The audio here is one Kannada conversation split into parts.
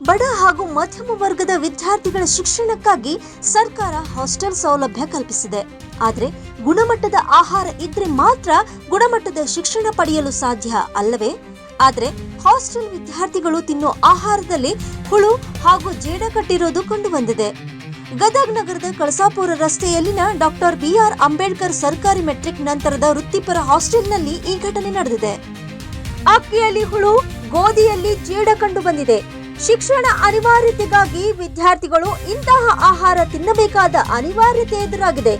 ಬಡ ಹಾಗೂ ಮಧ್ಯಮ ವರ್ಗದ ವಿದ್ಯಾರ್ಥಿಗಳ ಶಿಕ್ಷಣಕ್ಕಾಗಿ ಸರ್ಕಾರ ಹಾಸ್ಟೆಲ್ ಸೌಲಭ್ಯ ಕಲ್ಪಿಸಿದೆ. ಆದರೆ ಗುಣಮಟ್ಟದ ಆಹಾರ ಇದ್ರೆ ಮಾತ್ರ ಗುಣಮಟ್ಟದ ಶಿಕ್ಷಣ ಪಡೆಯಲು ಸಾಧ್ಯ ಅಲ್ಲವೇ? ಆದರೆ ಹಾಸ್ಟೆಲ್ ವಿದ್ಯಾರ್ಥಿಗಳು ತಿನ್ನೋ ಆಹಾರದಲ್ಲಿ ಹುಳು ಹಾಗೂ ಜೇಡ ಕಟ್ಟಿರೋದು ಕಂಡುಬಂದಿದೆ. ಗದಗ್ ನಗರದ ಕಳಸಾಪುರ ರಸ್ತೆಯಲ್ಲಿನ ಡಾಕ್ಟರ್ ಬಿಆರ್ ಅಂಬೇಡ್ಕರ್ ಸರ್ಕಾರಿ ಮೆಟ್ರಿಕ್ ನಂತರದ ವೃತ್ತಿಪರ ಹಾಸ್ಟೆಲ್ನಲ್ಲಿ ಈ ಘಟನೆ ನಡೆದಿದೆ. ಅಕ್ಕಿಯಲ್ಲಿ ಹುಳು, ಗೋಧಿಯಲ್ಲಿ ಜೇಡ ಕಂಡು ಬಂದಿದೆ ಶಿಕ್ಷಣ ಅನಿವಾರ್ಯತೆಗಾಗಿ ವಿದ್ಯಾರ್ಥಿಗಳು ಇಂತಹ ಆಹಾರ ತಿನ್ನಬೇಕಾದ ಅನಿವಾರ್ಯತೆ ಎದುರಾಗಿದೆ.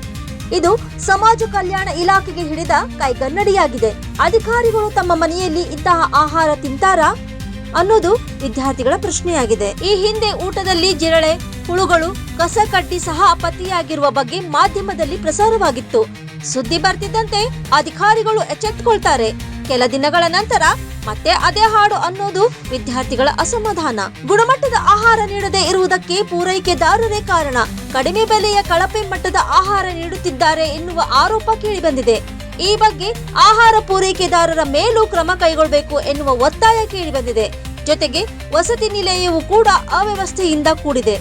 ಇದು ಸಮಾಜ ಕಲ್ಯಾಣ ಇಲಾಖೆಗೆ ಹಿಡಿದ ಕೈಗನ್ನಡಿಯಾಗಿದೆ. ಅಧಿಕಾರಿಗಳು ತಮ್ಮ ಮನೆಯಲ್ಲಿ ಇಂತಹ ಆಹಾರ ತಿಂತಾರಾ ಅನ್ನೋದು ವಿದ್ಯಾರ್ಥಿಗಳ ಪ್ರಶ್ನೆಯಾಗಿದೆ. ಈ ಹಿಂದೆ ಊಟದಲ್ಲಿ ಜಿರಳೆ, ಹುಳುಗಳು, ಕಸ ಕಡ್ಡಿ ಸಹ ಪತಿಯಾಗಿರುವ ಬಗ್ಗೆ ಮಾಧ್ಯಮದಲ್ಲಿ ಪ್ರಸಾರವಾಗಿತ್ತು. ಸುದ್ದಿ ಬರ್ತಿದ್ದಂತೆ ಅಧಿಕಾರಿಗಳು ಎಚ್ಚೆತ್ತುಕೊಳ್ತಾರೆ. ಕೆಲ ದಿನಗಳ ನಂತರ ಮತ್ತೆ ಅದೇ ಹಾಡು ಅನ್ನೋದು ವಿದ್ಯಾರ್ಥಿಗಳ ಅಸಮಾಧಾನ. ಗುಣಮಟ್ಟದ ಆಹಾರ ನೀಡದೇ ಇರುವುದಕ್ಕೆ ಪೂರೈಕೆದಾರರೇ ಕಾರಣ. ಕಡಿಮೆ ಬೆಲೆಯ ಕಳಪೆ ಮಟ್ಟದ ಆಹಾರ ನೀಡುತ್ತಿದ್ದಾರೆ ಎನ್ನುವ ಆರೋಪ ಕೇಳಿಬಂದಿದೆ. ಈ ಬಗ್ಗೆ ಆಹಾರ ಪೂರೈಕೆದಾರರ ಮೇಲೂ ಕ್ರಮ ಕೈಗೊಳ್ಳಬೇಕು ಎನ್ನುವ ಒತ್ತಾಯ ಕೇಳಿಬಂದಿದೆ. ಜೊತೆಗೆ ವಸತಿ ನಿಲಯವು ಕೂಡ ಅವ್ಯವಸ್ಥೆಯಿಂದ ಕೂಡಿದೆ.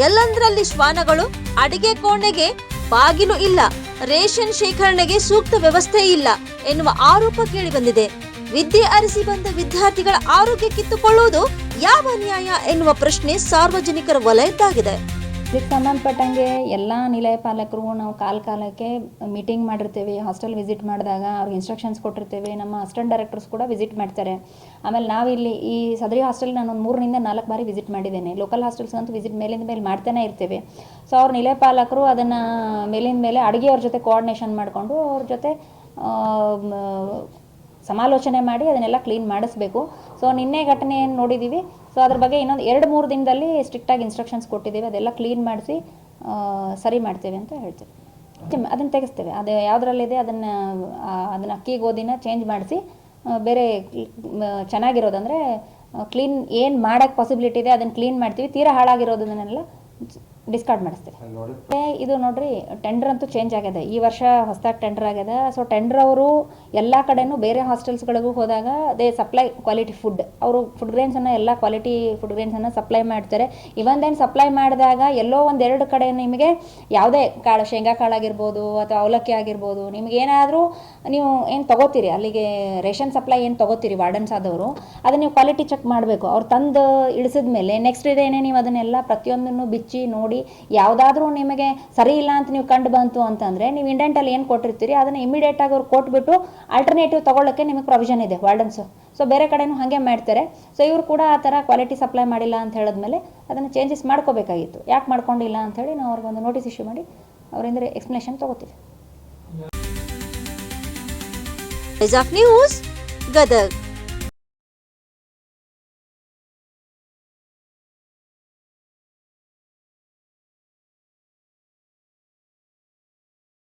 ಎಲ್ಲಂದ್ರಲ್ಲಿ ಶ್ವಾನಗಳು, ಅಡಿಗೆ ಕೋಣೆಗೆ ಬಾಗಿಲು ಇಲ್ಲ. ರೇಷನ್ ಶೇಖರಣೆಗೆ ಸೂಕ್ತ ವ್ಯವಸ್ಥೆ ಇಲ್ಲ ಎನ್ನುವ ಆರೋಪ ಕೇಳಿಬಂದಿದೆ. ವಿದ್ಯೆ ಅರಿಸಿ ಬಂದ ವಿದ್ಯಾರ್ಥಿಗಳ ಆರೋಗ್ಯ ಕಿತ್ತುಕೊಳ್ಳುವುದು ಯಾವ ನ್ಯಾಯ ಎನ್ನುವ ಪ್ರಶ್ನೆ ಸಾರ್ವಜನಿಕರ ವಲಯದ್ದಾಗಿದೆ. ಇದಕ್ಕೆ ಸಂಬಂಧಪಟ್ಟಂಗೆ ಎಲ್ಲ ನಿಲಯ ಪಾಲಕರು ನಾವು ಕಾಲ ಕಾಲಕ್ಕೆ ಮೀಟಿಂಗ್ ಮಾಡಿರ್ತೀವಿ. ಹಾಸ್ಟೆಲ್ ವಿಸಿಟ್ ಮಾಡಿದಾಗ ಅವ್ರಿಗೆ ಇನ್ಸ್ಟ್ರಕ್ಷನ್ಸ್ ಕೊಟ್ಟಿರ್ತೀವಿ. ನಮ್ಮ ಅಸಿಸ್ಟೆಂಟ್ ಡೈರೆಕ್ಟರ್ಸ್ ಕೂಡ ವಿಸಿಟ್ ಮಾಡ್ತಾರೆ. ಆಮೇಲೆ ನಾವಿಲ್ಲಿ ಈ ಸದರಿ ಹಾಸ್ಟೆಲ್ ನಾನು ಒಂದು ಮೂರರಿಂದ ನಾಲ್ಕು ಬಾರಿ ವಿಸಿಟ್ ಮಾಡಿದ್ದೇನೆ. ಲೋಕಲ್ ಹಾಸ್ಟೆಲ್ಸ್ ಅಂತೂ ವಿಸಿಟ್ ಮೇಲಿಂದ ಮೇಲೆ ಮಾಡ್ತಾನೆ ಇರ್ತೀವಿ. ಸೊ ಅವ್ರ ನಿಲಯ ಪಾಲಕರು ಅದನ್ನು ಮೇಲಿಂದ ಮೇಲೆ ಅಡುಗೆಯವ್ರ ಜೊತೆ ಕೋಆರ್ಡಿನೇಷನ್ ಮಾಡಿಕೊಂಡು ಅವ್ರ ಜೊತೆ ಸಮಾಲೋಚನೆ ಮಾಡಿ ಅದನ್ನೆಲ್ಲ ಕ್ಲೀನ್ ಮಾಡಿಸ್ಬೇಕು. ಸೊ ನಿನ್ನೆ ಘಟನೆಯನ್ನು ನೋಡಿದ್ದೀವಿ ಸೊ ಅದ್ರ ಬಗ್ಗೆ ಇನ್ನೊಂದು ಎರಡು ಮೂರು ದಿನದಲ್ಲಿ ಸ್ಟ್ರಿಕ್ಟಾಗಿ ಇನ್ಸ್ಟ್ರಕ್ಷನ್ಸ್ ಕೊಟ್ಟಿದ್ದೀವಿ. ಅದೆಲ್ಲ ಕ್ಲೀನ್ ಮಾಡಿಸಿ ಸರಿ ಮಾಡ್ತೇವೆ ಅಂತ ಹೇಳ್ತೇವೆ. ಅದನ್ನು ತೆಗೆಸ್ತೇವೆ. ಅದು ಯಾವುದ್ರಲ್ಲಿದೆ ಅದನ್ನು ಅದನ್ನು ಅಕ್ಕಿ ಗೋಧಿನ ಚೇಂಜ್ ಮಾಡಿಸಿ ಬೇರೆ ಚೆನ್ನಾಗಿರೋದಂದರೆ ಕ್ಲೀನ್ ಏನು ಮಾಡೋಕ್ಕೆ ಪಾಸಿಬಿಲಿಟಿ ಇದೆ ಅದನ್ನು ಕ್ಲೀನ್ ಮಾಡ್ತೀವಿ. ತೀರಾ ಹಾಳಾಗಿರೋದನ್ನೆಲ್ಲ ಡಿಸ್ಕಾರ್ಡ್ ಮಾಡಿಸ್ತೀವಿ ಇದು ನೋಡ್ರಿ ಟೆಂಡರ್ ಅಂತೂ ಚೇಂಜ್ ಆಗ್ಯದ ಈ ವರ್ಷ ಹೊಸದಾಗಿ ಟೆಂಡರ್ ಆಗ್ಯದ ಸೊ ಟೆಂಡರ್ ಅವರು ಎಲ್ಲ ಕಡೆನೂ ಬೇರೆ ಹಾಸ್ಟೆಲ್ಸ್ಗಳಿಗೂ ಹೋದಾಗ ದೇ ಸಪ್ಲೈ ಕ್ವಾಲಿಟಿ ಫುಡ್ ಅವರು ಫುಡ್ ಗ್ರೇನ್ಸನ್ನು ಎಲ್ಲ ಕ್ವಾಲಿಟಿ ಫುಡ್ ಗ್ರೇನ್ಸನ್ನು ಸಪ್ಲೈ ಮಾಡ್ತಾರೆ. ಇವನ್ ದೆನ್ ಸಪ್ಲೈ ಮಾಡಿದಾಗ ಎಲ್ಲೋ ಒಂದೆರಡು ಕಡೆ ನಿಮಗೆ ಯಾವುದೇ ಕಾಳು ಶೇಂಗಾ ಕಾಳು ಆಗಿರ್ಬೋದು ಅಥವಾ ಅವಲಕ್ಕಿ ಆಗಿರ್ಬೋದು ನಿಮ್ಗೆ ಏನಾದರೂ ನೀವು ಏನು ತೊಗೋತೀರಿ? ಅಲ್ಲಿಗೆ ರೇಷನ್ ಸಪ್ಲೈ ಏನು ತೊಗೋತೀರಿ ವಾರ್ಡನ್ಸ್ ಆದವರು? ಅದನ್ನು ನೀವು ಕ್ವಾಲಿಟಿ ಚೆಕ್ ಮಾಡಬೇಕು. ಅವ್ರು ತಂದು ಇಳಿಸಿದ ಮೇಲೆ ನೆಕ್ಸ್ಟ್ ಡೇನೇ ನೀವು ಅದನ್ನೆಲ್ಲ ಪ್ರತಿಯೊಂದನ್ನು ಬಿಚ್ಚಿ ನೋಡಿ ಯಾವುದಾದ್ರೂ ನಿಮಗೆ ಸರಿ ಇಲ್ಲ ಅಂತ ನೀವು ಕಂಡು ಬಂತು ಅಂತಂದರೆ ನೀವು ಇಂಡೆಂಟಲ್ಲಿ ಏನು ಕೊಟ್ಟಿರ್ತೀರಿ, ಅದನ್ನು ಇಮಿಡಿಯೇಟಾಗಿ ಅವ್ರು ಕೊಟ್ಬಿಟ್ಟು ಆಲ್ಟರ್ನೇಟಿವ್ ತೊಗೊಳ್ಳೋಕ್ಕೆ ನಿಮಗೆ ಪ್ರೊವಿಷನ್ ಇದೆ ವಾರ್ಡನ್ಸು ಸೊ ಬೇರೆ ಕಡೆನೂ ಹಾಗೆ ಮಾಡ್ತಾರೆ. ಸೊ ಇವರು ಕೂಡ ಆ ಥರ ಕ್ವಾಲಿಟಿ ಸಪ್ಲೈ ಮಾಡಿಲ್ಲ ಅಂತ ಹೇಳಿದ್ಮೇಲೆ ಅದನ್ನು ಚೇಂಜಸ್ ಮಾಡ್ಕೋಬೇಕಾಗಿತ್ತು. ಯಾಕೆ ಮಾಡ್ಕೊಂಡಿಲ್ಲ ಅಂಥೇಳಿ ನಾವು ಅವ್ರಿಗೊಂದು ನೋಟಿಸ್ ಇಶ್ಯೂ ಮಾಡಿ ಅವರಿಂದ ಎಕ್ಸ್ಪ್ಲನೇಷನ್ ತೊಗೋತೀವಿ. ನ್ಯೂಸ್ ಗದಗ್.